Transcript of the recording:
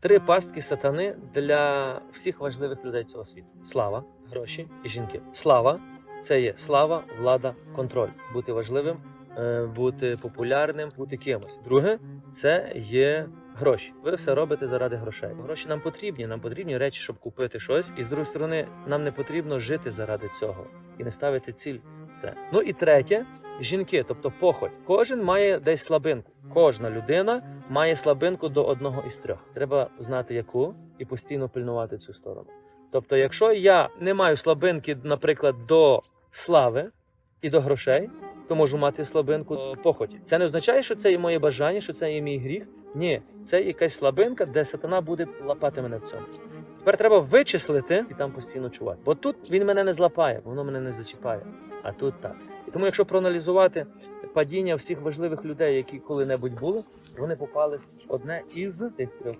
Три пастки сатани для всіх важливих людей цього світу: слава, гроші і жінки. Слава це є слава, влада, контроль. Бути важливим, е, бути популярним, бути кимось. Друге це є гроші. Ви все робите заради грошей. Гроші нам потрібні. Нам потрібні речі, щоб купити щось. І з другої сторони, нам не потрібно жити заради цього і не ставити ціль. Це ну і третє жінки, тобто похоть. Кожен має десь слабинку. Кожна людина має слабинку до одного із трьох. Треба знати яку і постійно пильнувати цю сторону. Тобто, якщо я не маю слабинки, наприклад, до слави і до грошей, то можу мати слабинку до похоті. Це не означає, що це є моє бажання, що це є мій гріх. Ні, це якась слабинка, де сатана буде лапати мене в цьому. Тепер треба вичислити і там постійно чувати. Бо тут він мене не злапає, воно мене не зачіпає. А тут так. І тому, якщо проаналізувати падіння всіх важливих людей, які коли-небудь були, вони попали в одне із тих трьох.